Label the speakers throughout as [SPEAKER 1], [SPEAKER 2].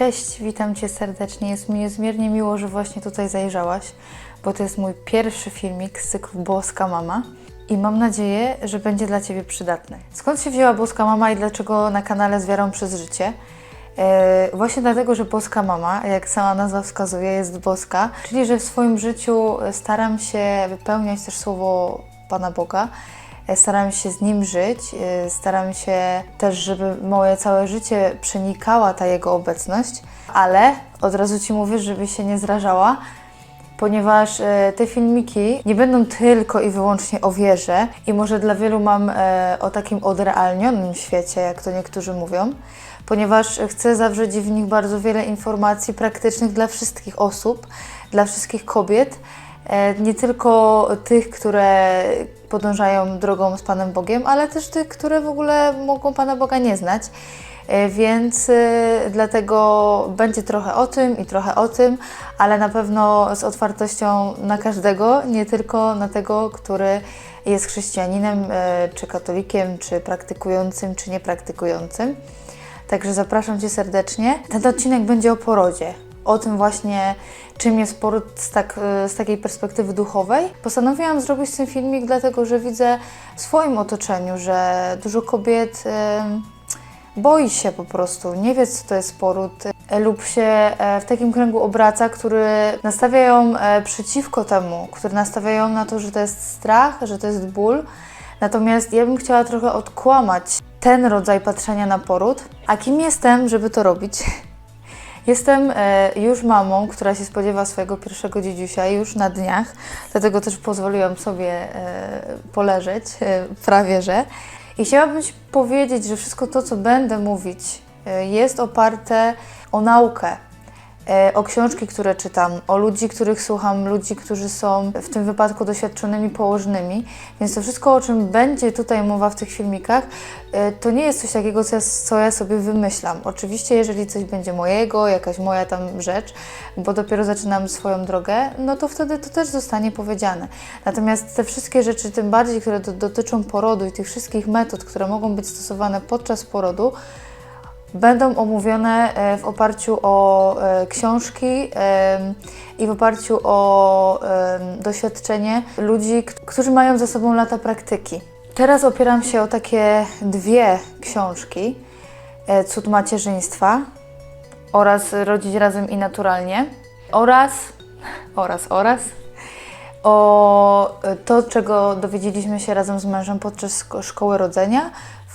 [SPEAKER 1] Cześć, witam Cię serdecznie. Jest mi niezmiernie miło, że właśnie tutaj zajrzałaś, bo to jest mój pierwszy filmik z cyklu Boska Mama i mam nadzieję, że będzie dla Ciebie przydatny. Skąd się wzięła Boska Mama i dlaczego na kanale z wiarą przez życie? E, właśnie dlatego, że boska mama, jak sama nazwa wskazuje, jest boska, czyli że w swoim życiu staram się wypełniać też słowo Pana Boga, staram się z Nim żyć, e, staram się też, żeby moje całe życie przenikała ta Jego obecność, ale od razu Ci mówię, żeby się nie zrażała, ponieważ e, te filmiki nie będą tylko i wyłącznie o wierze i może dla wielu mam e, o takim odrealnionym świecie, jak to niektórzy mówią, ponieważ chcę zawrzeć w nich bardzo wiele informacji praktycznych dla wszystkich osób, dla wszystkich kobiet, e, nie tylko tych, które podążają drogą z Panem Bogiem, ale też tych, które w ogóle mogą Pana Boga nie znać. E, Więc y, dlatego będzie trochę o tym i trochę o tym, ale na pewno z otwartością na każdego, nie tylko na tego, który jest chrześcijaninem, e, czy katolikiem, czy praktykującym, czy niepraktykującym. Także zapraszam Cię serdecznie. Ten odcinek będzie o porodzie. O tym właśnie, czym jest poród z, tak, z takiej perspektywy duchowej. Postanowiłam zrobić ten filmik, dlatego że widzę w swoim otoczeniu, że dużo kobiet boi się po prostu, nie wie co to jest poród e, lub się e, w takim kręgu obraca, który nastawia ją e, przeciwko temu, który nastawia ją na to, że to jest strach, że to jest ból. Natomiast ja bym chciała trochę odkłamać ten rodzaj patrzenia na poród. A kim jestem, żeby to robić? Jestem e, już mamą, która się spodziewa swojego pierwszego dziedziusia już na dniach, dlatego też pozwoliłam sobie e, poleżeć, e, prawie że. I chciałabym Ci powiedzieć, że wszystko to, co będę mówić, jest oparte o naukę, o książki, które czytam, o ludzi, których słucham, ludzi, którzy są w tym wypadku doświadczonymi położnymi. Więc to wszystko, o czym będzie tutaj mowa w tych filmikach, e, to nie jest coś takiego, co ja, sobie wymyślam. Oczywiście, jeżeli coś będzie mojego, jakaś moja tam rzecz, bo dopiero zaczynam swoją drogę, no to wtedy to też zostanie powiedziane. Natomiast te wszystkie rzeczy, tym bardziej, które do, dotyczą porodu i tych wszystkich metod, które mogą być stosowane podczas porodu, będą omówione e, w oparciu o e, książki em, i w oparciu o doświadczenie ludzi, którzy mają za sobą lata praktyki. Teraz opieram się o takie dwie książki: e, Cud macierzyństwa oraz Rodzić razem i naturalnie oraz oraz oraz o e, to, czego dowiedzieliśmy się razem z mężem podczas szko- szkoły rodzenia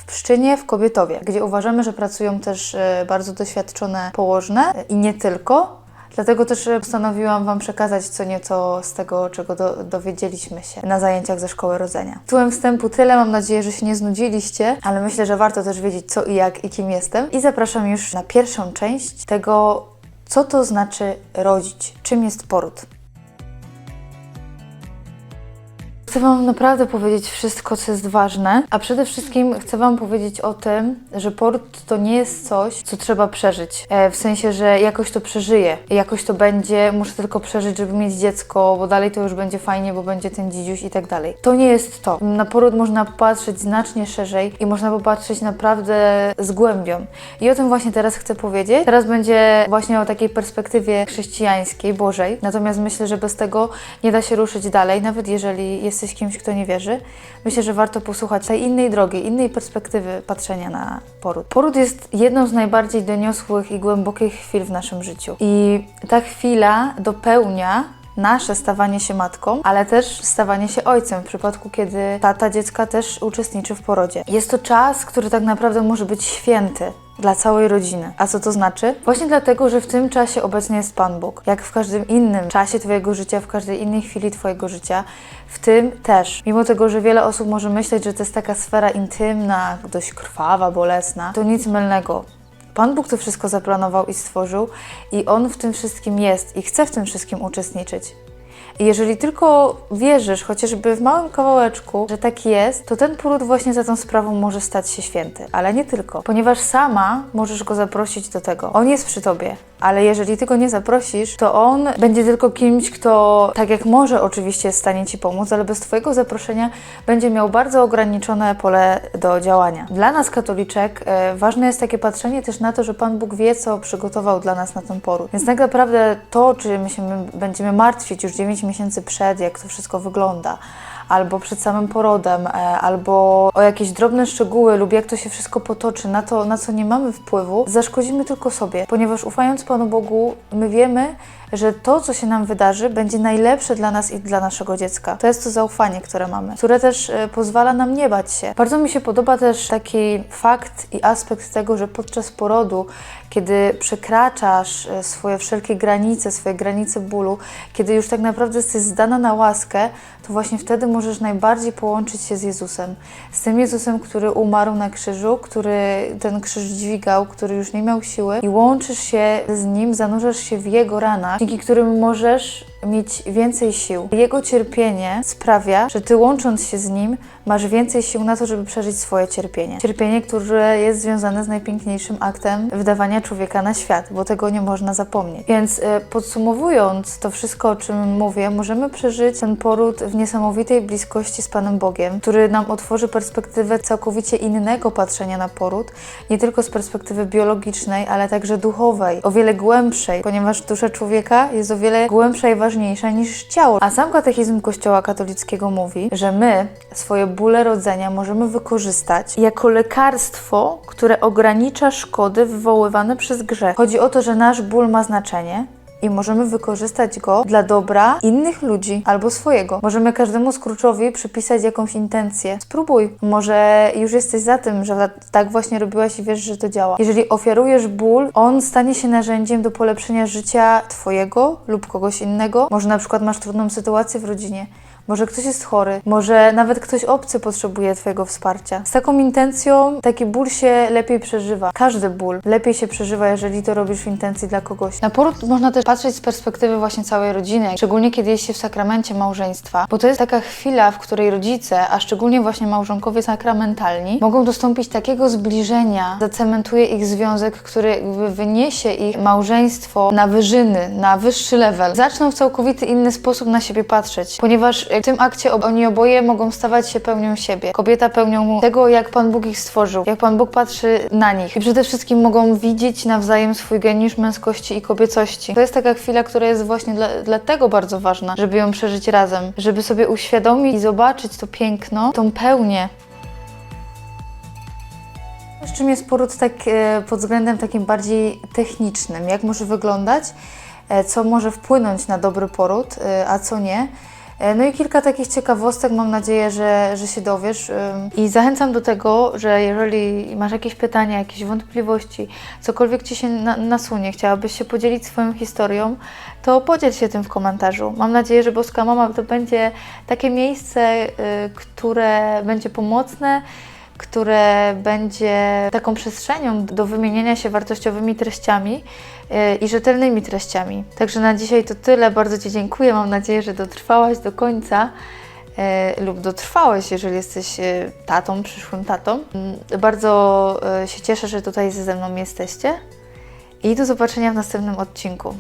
[SPEAKER 1] w Pszczynie w Kobietowie, gdzie uważamy, że pracują też e, bardzo doświadczone położne i nie tylko. Dlatego też e, postanowiłam Wam przekazać co nieco z tego, czego do, dowiedzieliśmy się na zajęciach ze szkoły rodzenia. Tytułem wstępu tyle, mam nadzieję, że się nie znudziliście, ale myślę, że warto też wiedzieć co i jak i kim jestem. I zapraszam już na pierwszą część tego, co to znaczy rodzić, czym jest poród. Chcę Wam naprawdę powiedzieć wszystko, co jest ważne, a przede wszystkim chcę Wam powiedzieć o tym, że poród to nie jest coś, co trzeba przeżyć. E, w sensie, że jakoś to przeżyję, jakoś to będzie, muszę tylko przeżyć, żeby mieć dziecko, bo dalej to już będzie fajnie, bo będzie ten dzidziuś i tak dalej. To nie jest to. Na poród można popatrzeć znacznie szerzej i można popatrzeć naprawdę z głębią. I o tym właśnie teraz chcę powiedzieć. Teraz będzie właśnie o takiej perspektywie chrześcijańskiej, Bożej. Natomiast myślę, że bez tego nie da się ruszyć dalej, nawet jeżeli jesteś kimś, kto nie wierzy. Myślę, że warto posłuchać tej innej drogi, innej perspektywy patrzenia na poród. Poród jest jedną z najbardziej doniosłych i głębokich chwil w naszym życiu. I ta chwila dopełnia nasze stawanie się matką, ale też stawanie się ojcem w przypadku, kiedy tata dziecka też uczestniczy w porodzie. Jest to czas, który tak naprawdę może być święty dla całej rodziny. A co to znaczy? Właśnie dlatego, że w tym czasie obecny jest Pan Bóg. Jak w każdym innym czasie Twojego życia, w każdej innej chwili Twojego życia, w tym też. Mimo tego, że wiele osób może myśleć, że to jest taka sfera intymna, dość krwawa, bolesna, to nic mylnego. Pan Bóg to wszystko zaplanował i stworzył, i On w tym wszystkim jest i chce w tym wszystkim uczestniczyć. Jeżeli tylko wierzysz, chociażby w małym kawałeczku, że tak jest, to ten poród właśnie za tą sprawą może stać się święty. Ale nie tylko, ponieważ sama możesz go zaprosić do tego. On jest przy tobie. Ale jeżeli ty go nie zaprosisz, to on będzie tylko kimś, kto, tak jak może oczywiście jest w stanie ci pomóc, ale bez twojego zaproszenia będzie miał bardzo ograniczone pole do działania. Dla nas, katoliczek, e, ważne jest takie patrzenie też na to, że Pan Bóg wie, co przygotował dla nas na ten poród. Więc tak naprawdę to, czy my się będziemy martwić już 9 miesięcy przed, jak to wszystko wygląda, albo przed samym porodem, e, albo o jakieś drobne szczegóły lub jak to się wszystko potoczy, na to, na co nie mamy wpływu, zaszkodzimy tylko sobie, ponieważ ufając Panu Bogu, my wiemy, że to, co się nam wydarzy, będzie najlepsze dla nas i dla naszego dziecka. To jest to zaufanie, które mamy, które też e, pozwala nam nie bać się. Bardzo mi się podoba też taki fakt i aspekt tego, że podczas porodu, kiedy przekraczasz e, swoje wszelkie granice, swoje granice bólu, kiedy już tak naprawdę jesteś zdana na łaskę, to właśnie wtedy możesz najbardziej połączyć się z Jezusem. Z tym Jezusem, który umarł na krzyżu, który ten krzyż dźwigał, który już nie miał siły i łączysz się z Nim, zanurzasz się w Jego ranach, dzięki którym możesz mieć więcej sił. Jego cierpienie sprawia, że Ty łącząc się z Nim, masz więcej sił na to, żeby przeżyć swoje cierpienie. Cierpienie, które jest związane z najpiękniejszym aktem wydawania człowieka na świat, bo tego nie można zapomnieć. Więc e, podsumowując to wszystko, o czym mówię, możemy przeżyć ten poród w niesamowitej bliskości z Panem Bogiem, który nam otworzy perspektywę całkowicie innego patrzenia na poród, nie tylko z perspektywy biologicznej, ale także duchowej, o wiele głębszej, ponieważ dusza człowieka jest o wiele głębsza i ważniejsza niż ciało. A sam katechizm Kościoła katolickiego mówi, że my swoje bóle rodzenia możemy wykorzystać jako lekarstwo, które ogranicza szkody wywoływane przez grzech. Chodzi o to, że nasz ból ma znaczenie, i możemy wykorzystać go dla dobra innych ludzi albo swojego. Możemy każdemu skurczowi przypisać jakąś intencję. Spróbuj. Może już jesteś za tym, że tak właśnie robiłaś i wiesz, że to działa. Jeżeli ofiarujesz ból, on stanie się narzędziem do polepszenia życia Twojego lub kogoś innego. Może na przykład masz trudną sytuację w rodzinie może ktoś jest chory, może nawet ktoś obcy potrzebuje Twojego wsparcia. Z taką intencją taki ból się lepiej przeżywa. Każdy ból lepiej się przeżywa, jeżeli to robisz w intencji dla kogoś. Na poród można też patrzeć z perspektywy właśnie całej rodziny, szczególnie kiedy jest się w sakramencie małżeństwa, bo to jest taka chwila, w której rodzice, a szczególnie właśnie małżonkowie sakramentalni, mogą dostąpić takiego zbliżenia, zacementuje ich związek, który jakby wyniesie ich małżeństwo na wyżyny, na wyższy level. Zaczną w całkowity inny sposób na siebie patrzeć, ponieważ w tym akcie oni oboje mogą stawać się pełnią siebie. Kobieta pełnią tego, jak Pan Bóg ich stworzył, jak Pan Bóg patrzy na nich. I przede wszystkim mogą widzieć nawzajem swój geniusz męskości i kobiecości. To jest taka chwila, która jest właśnie dla, dlatego bardzo ważna, żeby ją przeżyć razem, żeby sobie uświadomić i zobaczyć to piękno, tą pełnię. Czym jest poród tak, e, pod względem takim bardziej technicznym? Jak może wyglądać? E, co może wpłynąć na dobry poród, e, a co nie? E, No i kilka takich ciekawostek, mam nadzieję, że, że się dowiesz. I zachęcam do tego, że jeżeli masz jakieś pytania, jakieś wątpliwości, cokolwiek Ci się na, nasunie, chciałabyś się podzielić swoją historią, to podziel się tym w komentarzu. Mam nadzieję, że Boska Mama to będzie takie miejsce, y, które będzie pomocne, które będzie taką przestrzenią do wymieniania się wartościowymi treściami yy, i rzetelnymi treściami. Także na dzisiaj to tyle. Bardzo Ci dziękuję. Mam nadzieję, że dotrwałaś do końca. yy, lub dotrwałeś, jeżeli jesteś yy, tatą, przyszłym tatą. Yy, Bardzo się cieszę, że tutaj ze mną jesteście i do zobaczenia w następnym odcinku.